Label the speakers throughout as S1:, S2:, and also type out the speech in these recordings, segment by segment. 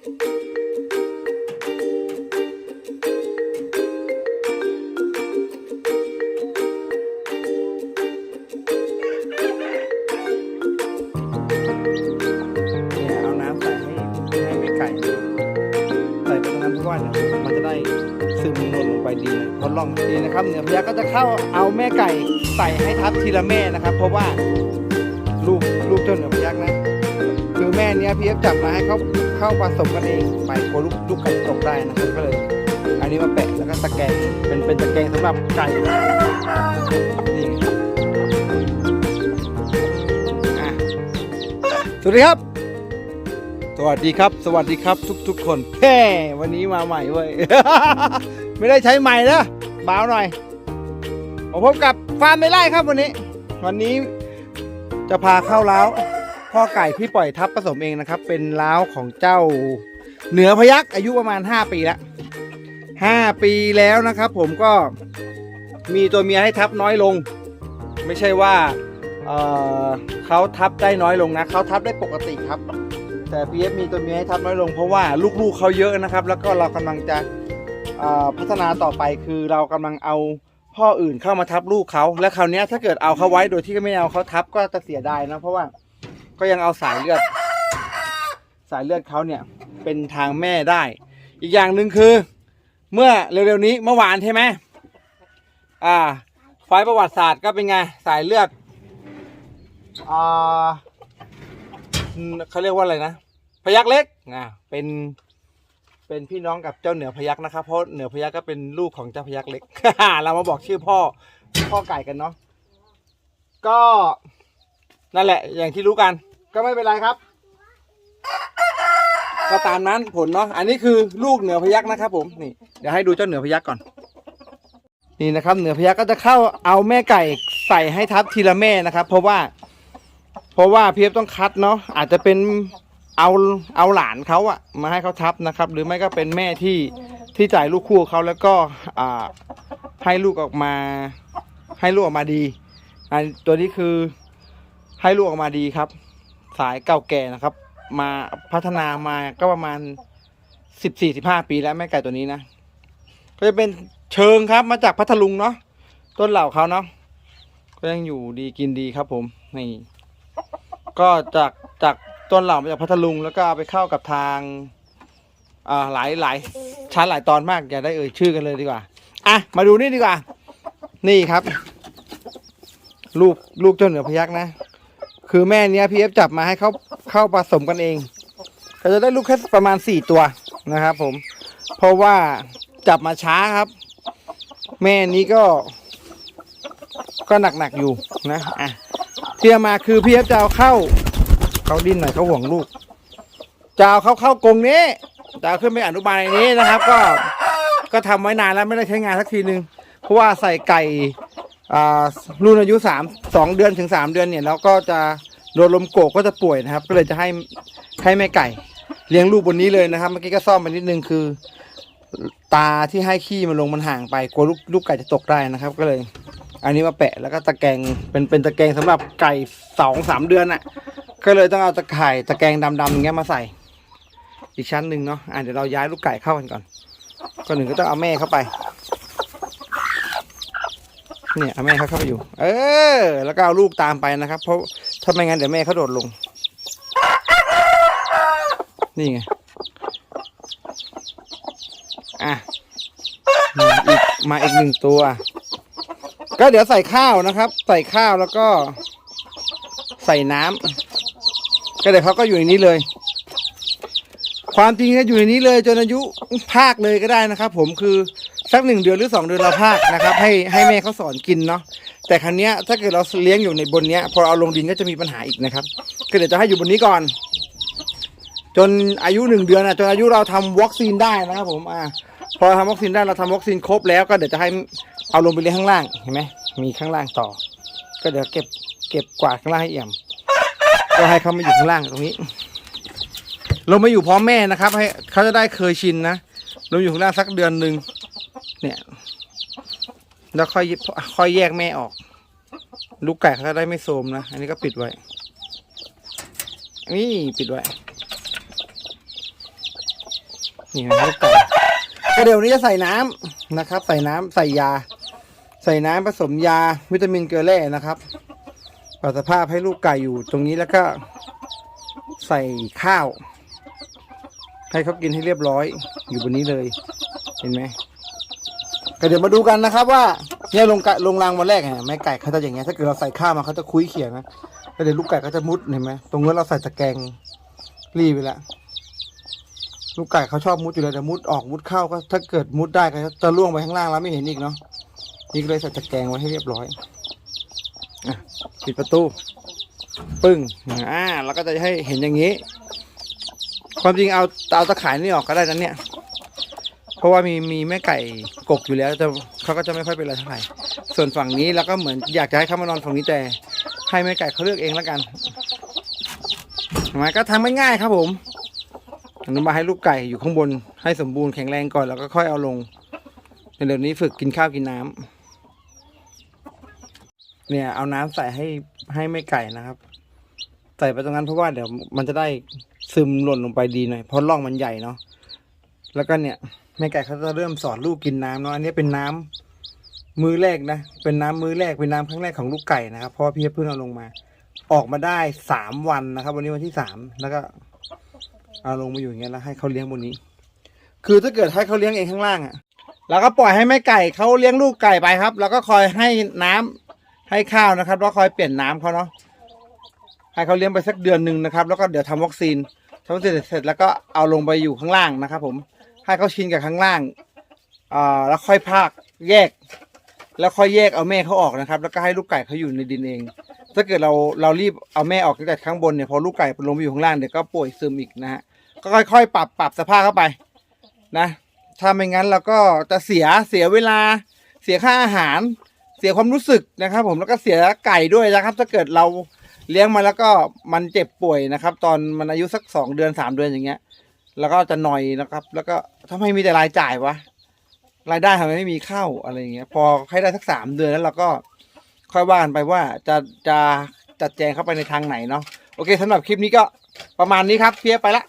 S1: เนี่ยเอาน้ำใส่ให้ให้แม่ไก่ใส่ไปตรงนั้นเพราะว่ามันจะได้ซึมนวลลงไปดีทดลองดีนะครับเหนือพยักก็จะเข้าเอาแม่ไก่ใส่ให้ทับทีละแม่นะครับ เพราะว่าลูกลูกเจ้าเหนือพยักนะคือแม่เนี้ยพี่เอฟจับมาให้เขา เข้าผสมกันเองไปกลัวลูกลูกไก่ตกได้นะครับก็เลย อันนี้มาแปะแล้วก็ตะแกรงเป็นเป็นตะแกรงสำหรับไก่นี่อะสวัสดีครับ สวัสดีครับ สวัสดีครับทุกทุกคนแค่วันนี้มาใหม่เว้ย ไม่ได้ใช้ใหม่นะเบาหน่อยผมพบกับฟาร์มไม่ไล่ครับวันนี้ วันนี้จะพาเข้าเล้า พ่อไก่พี่ปล่อยทับผสมเองนะครับ เป็นล้าของเจ้าเหนือพยักอายุประมาณ 5 ปีแล้ว5ปีแล้วนะครับ ผมก็มีตัวเมียให้ทับน้อยลง ไม่ใช่ว่าเเขาทับได้น้อยลงนะเขาทับได้ปกติครับ แต่ PF มีตัวเมียให้ทับน้อยลง เพราะว่าลูกๆเขาเยอะนะครับ แล้วก็เรากำลังจะพัฒนาต่อไปคือเรากำลังเอาพ่ออื่นเข้ามาทับลูกเขาและคราวนี้ถ้าเกิดเอาเขาไว้โดยที่ไม่เอาเขาทับก็จะเสียดายนะเพราะว่า ก็ยังเอาสายเลือด สายเลือดเขาเนี่ยเป็นทางแม่ได้ อีกอย่างหนึ่งคือ เมื่อเร็วๆนี้เมื่อวานใช่ไหมอ่าไฟประวัติศาสตร์ก็เป็นไงสายเลือดอ่าเขาเรียกว่าอะไรนะพยักเล็กอะเป็นเป็นพี่น้องกับเจ้าเหนือพยักนะครับเพราะเหนือพยักก็เป็นลูกของเจ้าพยักเล็ก เรามาบอกชื่อพ่อพ่อไก่กันเนาะก็นั่นแหละอย่างที่รู้กัน ก็ไม่เป็นไรครับ ก็ตามนั้นผลเนาะอันนี้คือลูกเหนือพยักนะครับ ผมนี่เดี๋ยวให้ดูเจ้าเหนือพยักก่อน นี่นะครับ เหนือพยักก็จะเข้าเอาแม่ไก่ใส่ให้ทับทีละแม่นะครับ เพราะว่า เพราะว่าเพีเอฟต้องคัดเนาะอาจจะเป็นเอาเอาหลานเขาอะมาให้เขาทับนะครับ หรือไม่ก็เป็นแม่ที่ที่จ่ายลูกคู่เขาแล้วก็อ่าให้ลูกออกมา ให้ลูกออกมาดีอันตัวนี้คือให้ลูกออกมาดีครับ สายเก่าแก่นะครับ มาพัฒนามาก็ประมาณสิบสี่สิบห้าปีแล้วแม่ไก่ตัวนี้นะ ก็จะเป็นเชิงครับมาจากพัทลุงเนาะต้นเหล่าเขาเนาะก็ยังอยู่ดีกินดีครับ ผมนี่ก็จากจากต้นเหล่ามาจากพัทลุงแล้วก็เอาไปเข้ากับทางอ่าหลายหลายชั้นหลายตอนมากอย่าได้เอ่ยชื่อกันเลยดีกว่าอะมาดูนี่ดีกว่า นี่ครับ ลูกลูกเจ้าเหนือพยักนะ คือแม่เนี้ยพีเอฟจับมาให้เขาเข้าผสมกันเองก็จะได้ลูกแค่ประมาณสี่ตัวนะครับ ผม เพราะว่าจับมาช้าครับ แม่นี้ก็ ก็หนักๆอยู่นะอะเตรียมมาคือพี่เอฟจะเอาเข้าเขาดิ้นหน่อยเขาห่วงลูกจะเอาเข้าเข้ากรงนี้จะเอาขึ้นไปอนุบาลในนี้นะครับ ก็ก็ทำไว้นานแล้วไม่ได้ใช้งานสักทีนึงเพราะว่าใส่ไก่ อ่ารุ่นอายุสามสองเดือนถึงสามเดือนเนี่ยแล้วก็จะโดนลมโกกก็จะป่วยนะครับ ก็เลยจะให้ให้แม่ไก่ เลี้ยงลูกบนนี้เลยนะครับ เมื่อกี้ก็ซ่อมไปนิดนึงคือ ตาที่ให้ขี้มันลงมันห่างไปกลัวลูกลูกไก่จะตกได้นะครับ ก็เลย อันนี้มาแปะแล้วก็ตะแกรงเป็นเป็นตะแกรงสำหรับไก่สองสามเดือนอะ ก็เลยต้องเอาตะไคร่ตะแกรงดำๆอย่างเงี้ยมาใส่ อีกชั้นหนึ่งเนาะอะเดี๋ยวเราย้ายลูกไก่เข้ากันก่อนก่อนหนึ่งก็ต้องเอาแม่เข้าไป เนี่ยเอาแม่เขาเข้าไปอยู่ เออ แล้วก็เอาลูกตามไปนะครับ เพราะถ้าไม่งั้นเดี๋ยวแม่เขาโดดลง นี่ไง อะอีกมาอีกหนึ่งตัว ก็เดี๋ยวใส่ข้าวนะครับ ใส่ข้าวแล้วก็ ใส่น้ำก็เดี๋ยวเขาก็อยู่ในนี้เลย ความจริงก็อยู่ในนี้เลยจนอายุภาคเลยก็ได้นะครับ ผมคือสักหนึ่งเดือนหรือสองเดือนเราภาคนะครับ ให้ให้แม่เขาสอนกินเนาะแต่ครั้งนี้ยถ้าเกิดเราเลี้ยงอยู่ในบนเนี้ย พอเอาลงดินก็จะมีปัญหาอีกนะครับ ก็เดี๋ยวจะให้อยู่บนนี้ก่อน จนอายุหนึ่งเดือนอะจนอายุเราทำวัคซีนได้นะครับ ผมอ่าพอทำวัคซีนได้เราทำวัคซีนครบแล้วก็เดี๋ยวจะให้เอาลงไปเลี้ยงข้างล่างเห็นไหมมีข้างล่างต่อ ก็เดี๋ยวเก็บเก็บกวาดข้างล่างให้เอี่ยมก็ให้เขามาอยู่ข้างล่างตรงนี้ ลงมาอยู่พร้อมแม่นะครับ ให้เขาจะได้เคยชินนะลงอยู่ข้างล่างสักเดือนหนึ่งเนี่ย แล้วค่อยค่อยแยกแม่ออก ลูกไก่เขาจะได้ไม่โทรมนะอันนี้ก็ปิดไว้นี่ปิดไว้นี่นะลูกไก่ก็เดี๋ยวนี้จะใส่น้ำนะครับ ใส่น้ำใส่ยา ใส่น้ำผสมยาวิตามินเกลือแร่นะครับปรับสภาพให้ลูกไก่อยู่ตรงนี้แล้วก็ใส่ข้าว ให้เขากินให้เรียบร้อย อยู่บนนี้เลย เห็นไหมก็เดี๋ยวมาดูกันนะครับ ว่าเนี่ยลงกะลงรางวันแรกเนี่ยแม่ไก่เขาจะอย่างเงี้ยถ้าเกิดเราใส่ข้าวมาเขาจะคุยเขียงนะแล้วเดี๋ยวลูกไก่ก็จะมุดเห็นไหมตรงนี้เราใส่ตะแกรงรีบไปแล้วลูกไก่เขาชอบมุดอยู่แล้วแต่มุดออกมุดเข้าก็ ถ้าเกิดมุดได้ก็จะล่วงไปข้างล่างแล้วไม่เห็นอีกเนาะนี่ก็เลยใส่ตะแกรงไว้ให้เรียบร้อยอะปิดประตู ปึ้งอ่าแล้วก็จะให้เห็นอย่างนี้ ความจริงเอาเอาตะข่ายนี่ออกก็ได้นะเนี่ย เพราะว่ามีมีแม่ไก่กกอยู่แล้วแต่เขาก็จะไม่ค่อยเป็นอะไรเท่าไหร่ ส่วนฝั่งนี้เราก็เหมือนอยากจะให้เขามานอนฝั่งนี้แต่ ให้แม่ไก่เขาเลือกเองแล้วกันเห็นไมก็ทำง่ายๆครับผมอนุบาลให้ลูกไก่อยู่ข้างบนให้สมบูรณ์แข็งแรงก่อนแล้วก็ค่อยเอาลงในเดี๋ยวนี้ฝึกกินข้าวกินน้ำเนี่ยเอาน้ำใส่ให้ให้แม่ไก่นะครับ ใส่ไปตรงนั้นเพราะว่าเดี๋ยวมันจะได้ ซึมหล่นลงไปดีหน่อยเพราะร่องมันใหญ่เนาะแล้วก็เนี่ยแม่ไก่เขาจะเริ่มสอนลูกกินน้ำเนาะอันนี้เป็นน้ำมือแรกนะ เป็นน้ำมือแรกเป็นน้ำครั้งแรกของลูกไก่นะครับเพราะพี่เพิ่งเอาลงมา ออกมาได้สามวันนะครับ วันนี้วันที่สามแล้วก็เอาลงมาอยู่อย่างเงี้ยแล้วให้เขาเลี้ยงบนนี้ คือถ้าเกิดให้เขาเลี้ยงเองข้างล่างอะ่ะเราก็ปล่อยให้แม่ไก่เขาเลี้ยงลูกไก่ไปครับ แล้วก็คอยให้น้ำให้ข้าวนะครับ แล้วคอยเปลี่ยนน้ำเขาเนาะ ให้เขาเลี้ยงไปสักเดือนหนึ่งนะครับ แล้วก็เดี๋ยวทำวัคซีนทำวัคซีนเสร็จแล้วก็เอาลงไปอยู่ข้างล่างนะครับ ผมให้เขาชินกับข้างล่างอ่าแล้วค่อยพากแยก แล้วค่อยแยกเอาแม่เขาออกนะครับ แล้วก็ให้ลูกไก่เขาอยู่ในดินเอง ถ้าเกิดเราเรารีบเอาแม่ออกตั้งแต่ข้างบนเนี่ยพอลูกไก่ลงไปอยู่ข้างล่างเดี๋ยวก็ป่วยซึมอีกนะฮะก็ค่อยๆ ปรับปรับสภาพเข้าไปนะ ถ้าไม่งั้นเราก็จะเสียเสียเวลาเสียค่าอาหาร เสียความรู้สึกนะครับ ผมแล้วก็เสียไก่ด้วยนะครับ ถ้าเกิดเรา เลี้ยงมาแล้วก็มันเจ็บป่วยนะครับ ตอนมันอายุสักสองเดือนสามเดือนอย่างเงี้ย แล้วก็จะหน่อยนะครับ แล้วก็ทำไมมีแต่รายจ่ายวะรายได้ทำไมไม่มีเข้าอะไรอย่างเงี้ย พอให้ได้สักสามเดือนแล้วเราก็ค่อยว่ากันไปว่าจะจะจัดแจงเข้าไปในทางไหนเนาะโอเคสำหรับคลิปนี้ก็ประมาณนี้ครับเพียไปละ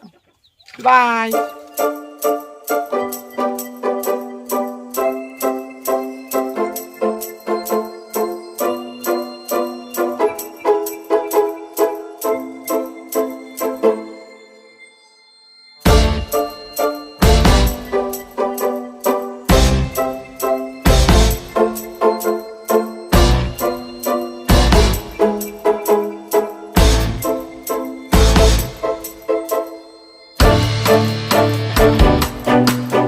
S1: บายบาย